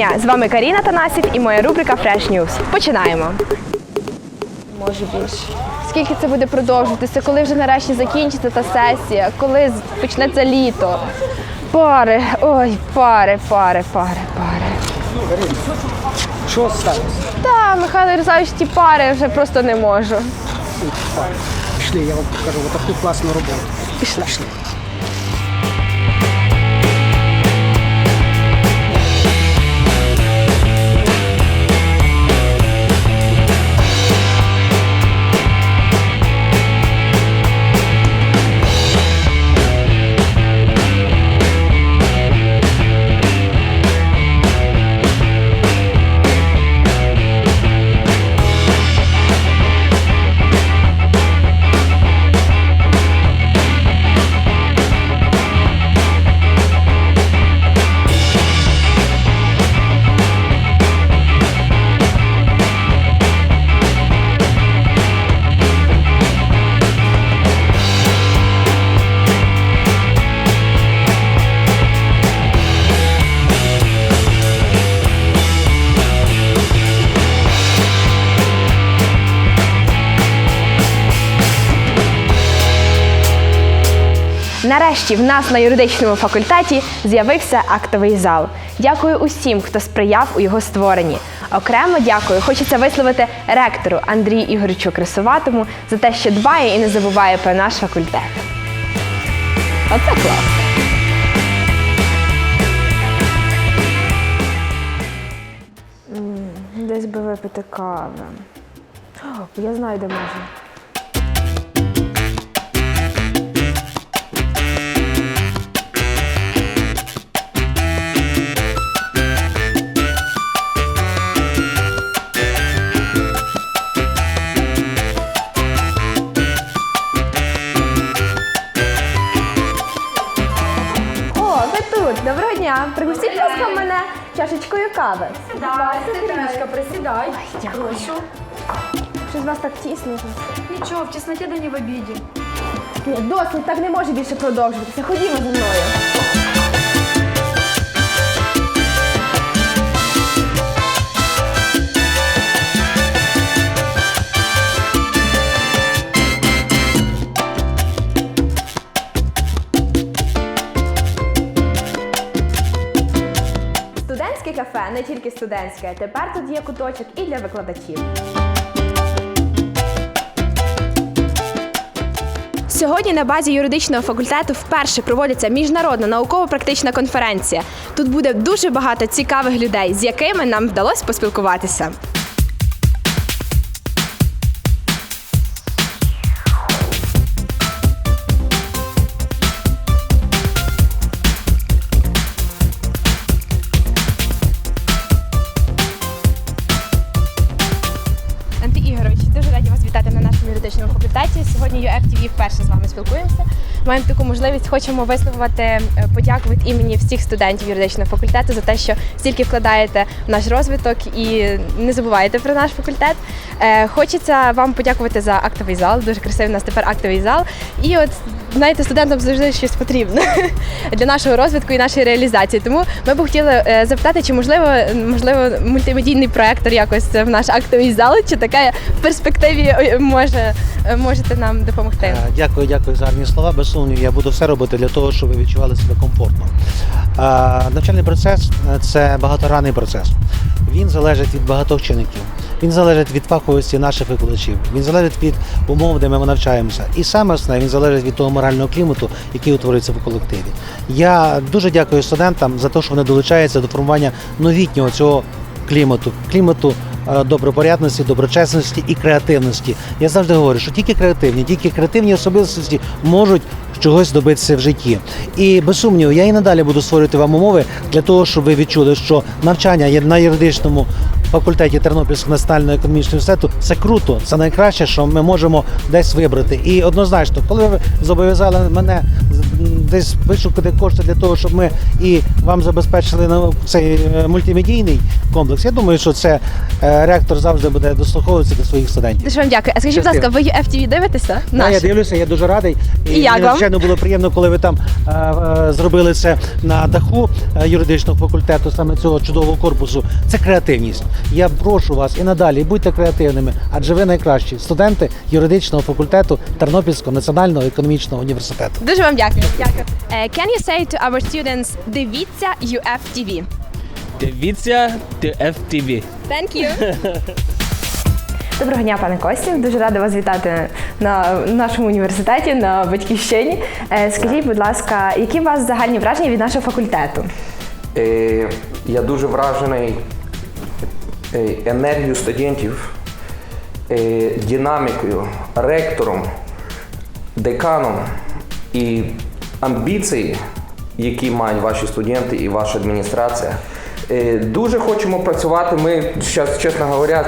дня! З вами Каріна Танасів і моя рубрика Fresh News. Починаємо. Може більше. Скільки це буде продовжуватися? Коли вже нарешті закінчиться та сесія? Коли почнеться літо? Пари, ой, пари, пари, пари, пари. Що сталося? Та, Михайло Ярославович, ті пари вже просто не можу. Пішли, я вам покажу таку класну роботу. Пішли. Пішли. Нарешті в нас на юридичному факультеті з'явився актовий зал. Дякую усім, хто сприяв у його створенні. Окремо дякую. Хочеться висловити ректору Андрію Ігорючу Красуватому за те, що дбає і не забуває про наш факультет. Оце клас. Десь би випити кави. О, я знаю, де можна. Доброго дня. Пригостіть, будь ласка, мене чашечкою кави. Трішка присідай. Прошу. Щось у вас так тісно. Нічого, в тісноті да не в обіді. Ні, досить, так не може більше продовжуватися. Ходімо за мною. Кафе не тільки студентське. Тепер тут є куточок і для викладачів. Сьогодні на базі юридичного факультету вперше проводиться міжнародна науково-практична конференція. Тут буде дуже багато цікавих людей, з якими нам вдалося поспілкуватися. Спілкуємося. Маємо таку можливість, хочемо висловити е, подяку від імені всіх студентів юридичного факультету за те, що стільки вкладаєте в наш розвиток і не забуваєте про наш факультет. Е, Хочеться вам подякувати за актовий зал. Дуже красивий у нас тепер актовий зал. І от знаєте, студентам завжди щось потрібно для нашого розвитку і нашої реалізації. Тому ми б хотіли е, запитати, чи можливо, можливо, мультимедійний проектор якось в наш актовий зал, чи таке в перспективі е, може можете нам допомогти. Дякую, дякую за гарні слова. Без сумнівів, я буду все робити для того, щоб ви відчували себе комфортно. Навчальний процес це багаторанний процес. Він залежить від багатьох чинників. Він залежить від фаховості наших викладачів. Він залежить від умов, де ми навчаємося. І саме основне, він залежить від того морального клімату, який утворюється в колективі. Я дуже дякую студентам за те, що вони долучаються до формування новітнього цього клімату, клімату е, добропорядності, доброчесності і креативності. Я завжди говорю, що тільки креативні, тільки креативні особистості можуть чогось добитися в житті. І без сумніву, я і надалі буду створювати вам умови для того, щоб ви відчули, що навчання є на юридичному факультеті Тернопільського національного економічного університету це круто, це найкраще, що ми можемо десь вибрати. І однозначно, коли ви зобов'язали мене десь вишукати кошти для того, щоб ми і вам забезпечили на цей е, мультимедійний комплекс. Я думаю, що це е, ректор завжди буде дослуховуватися до своїх студентів. Дуже вам дякую. А скажіть, будь ласка, ви UFTV дивитеся? Да, я дивлюся, я дуже радий. І як мені, вам? було приємно, коли ви там е, е, зробили це на даху юридичного факультету, саме цього чудового корпусу. Це креативність. Я прошу вас і надалі будьте креативними, адже ви найкращі студенти юридичного факультету Тернопільського національного економічного університету. Дуже вам дякую. Дякую. Е, Can you say to our students, дивіться UFTV? Дивіться TFTV. Thank you. Доброго дня, пане Костю. Дуже рада вас вітати на нашому університеті на батьківщині. Е, Скажіть, будь ласка, які у вас загальні враження від нашого факультету? Е, я дуже вражений е, енергією студентів, е, динамікою, ректором, деканом і амбіції, які мають ваші студенти і ваша адміністрація. Е, Дуже хочемо працювати. Ми зараз, чесно говоря,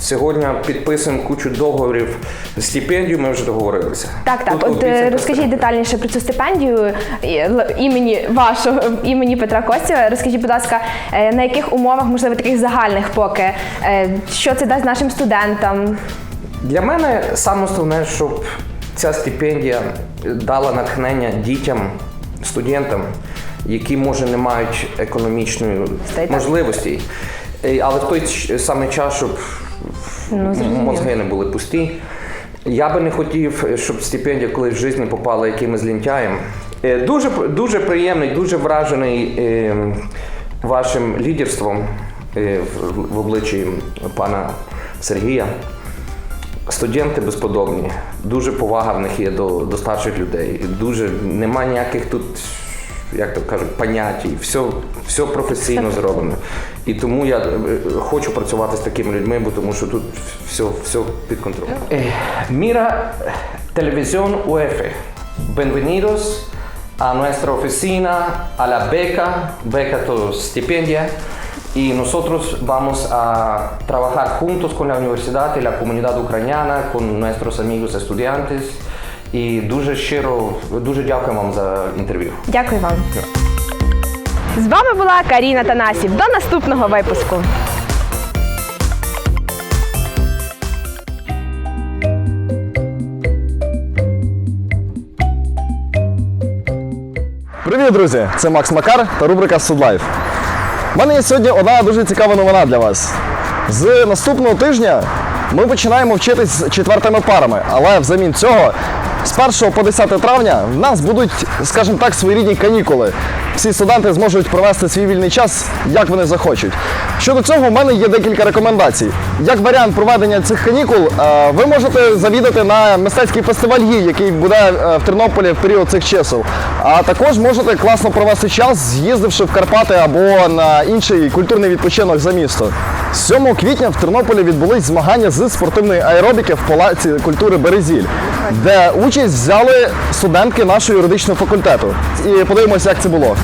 сьогодні підписуємо кучу договорів стипендію. Ми вже договорилися. Так, так. Тут От е, розкажіть стоїть. детальніше про цю стипендію імені вашого імені Петра Костєва. Розкажіть, будь ласка, е, на яких умовах, можливо, таких загальних поки, що це дасть нашим студентам? Для мене саме основне, щоб ця стипендія дала натхнення дітям, студентам, які може не мають економічної можливості, але в той самий час, щоб Ну, мозги не були пусті. Я би не хотів, щоб стипендія колись в житті попала якимось лінтяєм. Е, Дуже, дуже приємний, дуже вражений е, вашим лідерством е, в обличчі пана Сергія. Студенти безподобні, дуже повага в них є до, до старших людей. Дуже нема ніяких тут, як то кажуть, понять. Все, все професійно зроблено. І тому я е, хочу працювати з такими людьми, бо тому що тут все, все під контролем. Mira Televisión UF. Bienvenidos a nuestra oficina, a la beca, beca to stipendia. Y nosotros vamos a trabajar juntos con la universidad y la comunidad ucraniana, con nuestros amigos estudiantes. І дуже щиро, дуже дякую вам за інтерв'ю. Дякую вам. З вами була Каріна Танасів. До наступного випуску. Привіт, друзі! Це Макс Макар та рубрика Судлайф. У мене є сьогодні одна дуже цікава новина для вас. З наступного тижня ми починаємо вчитись з четвертими парами, але взамін цього з 1 по 10 травня в нас будуть, скажімо так, своєрідні канікули. Всі студенти зможуть провести свій вільний час, як вони захочуть. Щодо цього, в мене є декілька рекомендацій. Як варіант проведення цих канікул, е, ви можете завідати на мистецький фестиваль «Гі», який буде е, в Тернополі в період цих чисел. А також можете класно провести час, з'їздивши в Карпати або на інший культурний відпочинок за місто. 7 квітня в Тернополі відбулись змагання з спортивної аеробіки в Палаці культури Березіль, де участь взяли студентки нашого юридичного факультету. І подивимося, як це було.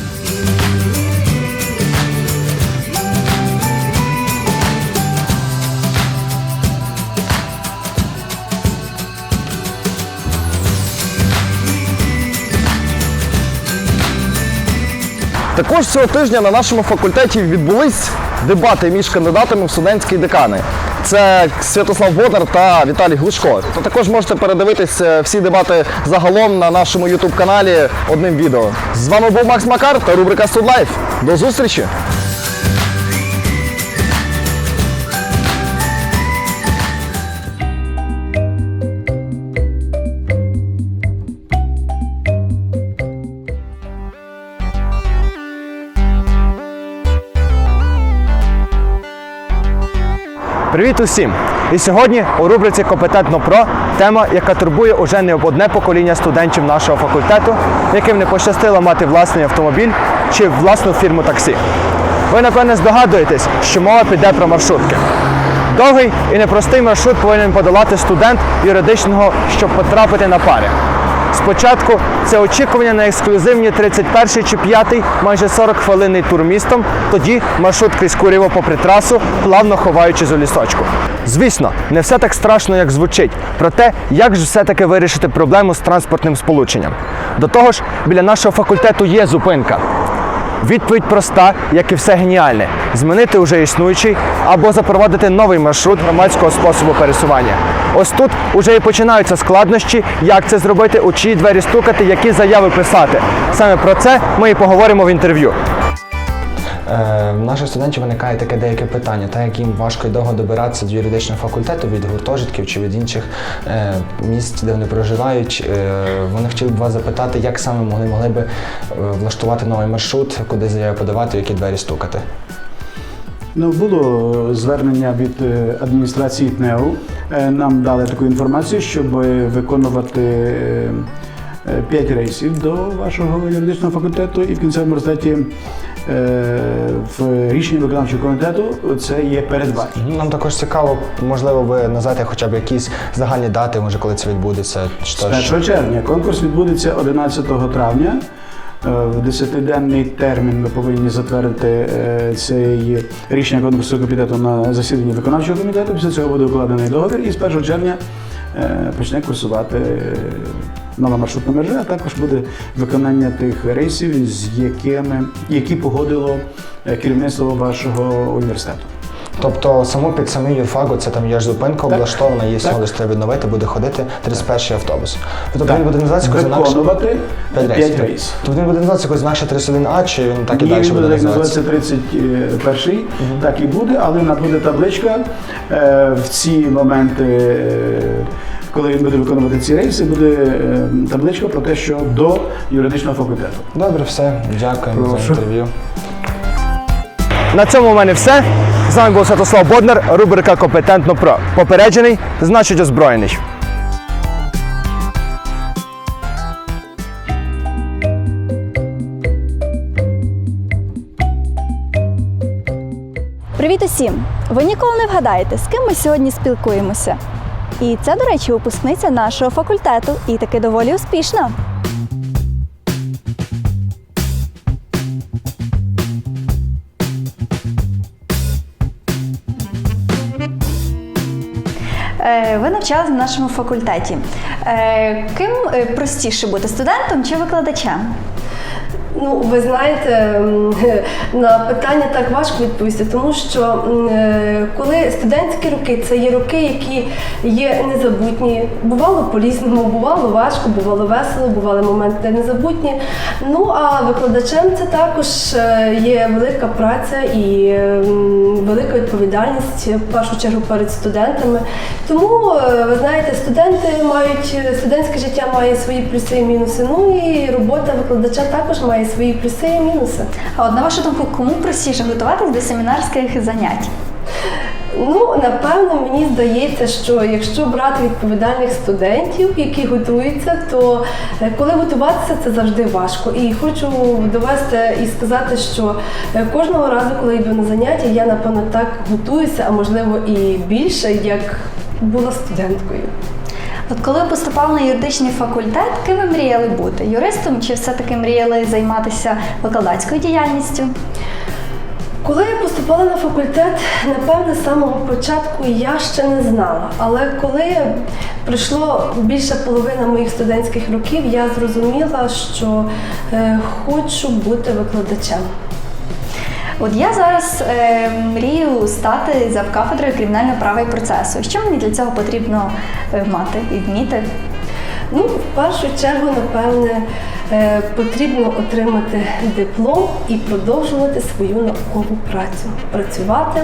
Також цього тижня на нашому факультеті відбулись дебати між кандидатами в студентські декани. Це Святослав Бодар та Віталій Глушко. Також можете передивитись е, всі дебати загалом на нашому ютуб каналі одним відео. З вами був Макс Макар та рубрика Студлайф. До зустрічі! Привіт усім! І сьогодні у рубриці Компетентно про тема, яка турбує уже не одне покоління студентів нашого факультету, яким не пощастило мати власний автомобіль чи власну фірму таксі. Ви напевне здогадуєтесь, що мова піде про маршрутки. Довгий і непростий маршрут повинен подолати студент юридичного, щоб потрапити на пари. Спочатку це очікування на ексклюзивні 31 чи 5, майже 40 хвилинний тур містом. Тоді маршрут крізь Курєво попри трасу, плавно ховаючись у лісочку. Звісно, не все так страшно, як звучить. Проте, як ж все-таки вирішити проблему з транспортним сполученням? До того ж, біля нашого факультету є зупинка. Відповідь проста, як і все геніальне: змінити уже існуючий або запровадити новий маршрут громадського способу пересування. Ось тут уже і починаються складнощі, як це зробити, у чиї двері стукати, які заяви писати. Саме про це ми і поговоримо в інтерв'ю. Е, В наших студентів виникає таке деяке питання, так як їм важко і довго добиратися до юридичного факультету від гуртожитків чи від інших е, місць, де вони проживають. Е, вони хотіли б вас запитати, як саме могли, могли е, влаштувати новий маршрут, куди заяви подавати, в які двері стукати. Ну, було звернення від адміністрації ТНЕУ. Нам дали таку інформацію, щоб виконувати п'ять рейсів до вашого юридичного факультету, і в кінцевому результаті в рішенні виконавчого комітету це є передбачено. Нам також цікаво, можливо, ви назвати хоча б якісь загальні дати, може, коли це відбудеться. Що- 1 червня конкурс відбудеться 11 травня. Е, В десятиденний термін ми повинні затвердити е, цей рішення конкурсу комітету на засіданні виконавчого комітету. Після цього буде укладений договір і з 1 червня е, почне курсувати е, нова маршрутна мережа, а також буде виконання тих рейсів, з якими які погодило е, керівництво вашого університету. Тобто саму під самим юрфагу це там є ж зупинка облаштована, її всього лише треба відновити, буде ходити 31 автобус. Тобто він буде називатися якось інакше. виконувати 5 рейсів. Тобто він буде називатися якось інакше 31А, чи він так і далі він буде буде як називатися? називається 31-й, так і буде, але вона буде табличка е, в ці моменти. Коли він буде виконувати ці рейси, буде е, табличка про те, що до юридичного факультету. Добре, все. Дякуємо за інтерв'ю. На цьому у мене все. З вами був Святослав Боднар, рубрика Компетентно Про. Попереджений, значить озброєний. Привіт усім! Ви ніколи не вгадаєте, з ким ми сьогодні спілкуємося. І це, до речі, випускниця нашого факультету, і таки доволі успішна. Е, Ви навчалися на нашому факультеті. Е, Ким е, простіше бути студентом чи викладачем? Ну, ви знаєте, на питання так важко відповісти, тому що е, коли студентські роки це є роки, які є незабутні. Бувало по-різному, бувало важко, бувало весело, бували моменти незабутні. Ну а викладачем це також е, є велика праця і велика відповідальність в першу чергу перед студентами. Тому е, ви знаєте, студенти мають студентське життя має свої плюси і мінуси. Ну і робота викладача також має свої плюси і мінуси. А от на вашу думку, кому простіше готуватись до семінарських занять? Ну, напевно, мені здається, що якщо брати відповідальних студентів, які готуються, то е, коли готуватися, це завжди важко. І хочу довести і сказати, що е, кожного разу, коли йду на заняття, я напевно так готуюся, а можливо і більше, як була студенткою. От коли ви поступали на юридичний факультет, ким ви мріяли бути? Юристом чи все-таки мріяли займатися викладацькою діяльністю? Коли я поступала на факультет, напевне, з самого початку я ще не знала. Але коли пройшло більше половина моїх студентських років, я зрозуміла, що е, хочу бути викладачем. От я зараз е, мрію стати завкафедрою кримінального права і процесу. Що мені для цього потрібно е, мати і вміти? Ну, в першу чергу, напевне, е, потрібно отримати диплом і продовжувати свою наукову працю, працювати,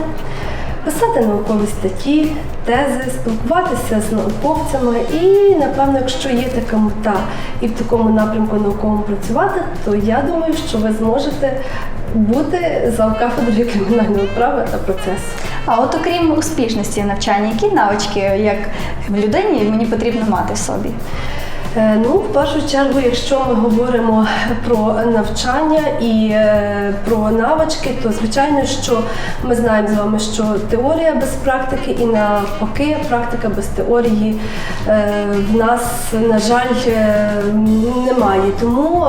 писати наукові статті, тези, спілкуватися з науковцями. І, напевно, якщо є така мета і в такому напрямку науковому працювати, то я думаю, що ви зможете бути за кафедрою кримінального права та процесу. А от окрім успішності навчання, які навички як людині мені потрібно мати в собі? Е, Ну, в першу чергу, якщо ми говоримо про навчання і е, про навички, то звичайно, що ми знаємо з вами, що теорія без практики і навпаки, практика без теорії е, в нас, на жаль, немає. Тому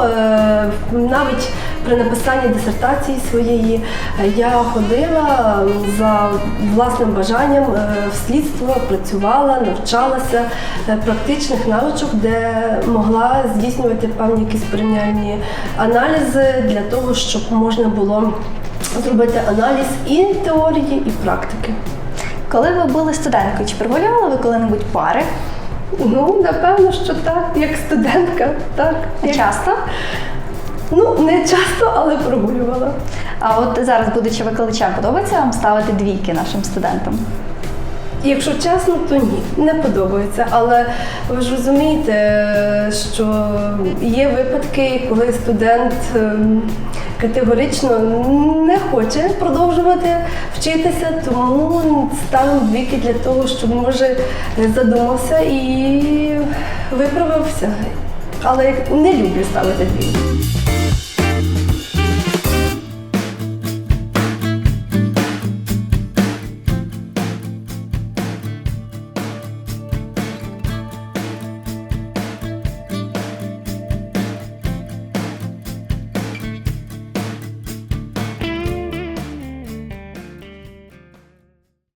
навіть при написанні дисертації своєї е, я ходила за власним бажанням е, в слідство, працювала, навчалася е, практичних навичок, де могла здійснювати певні якісь порівняльні аналізи для того, щоб можна було зробити аналіз і теорії, і практики. Коли ви були студенткою, чи прогулювали ви коли-небудь пари? Ну, напевно, що так, як студентка, так. Як- Часто? Ну, не часто, але прогулювала. А от зараз, будучи викладачем, подобається вам ставити двійки нашим студентам? Якщо чесно, то ні, не подобається. Але ви ж розумієте, що є випадки, коли студент ем, категорично не хоче продовжувати вчитися, тому ставимо двійки для того, щоб може задумався і виправився. Але не люблю ставити двійки.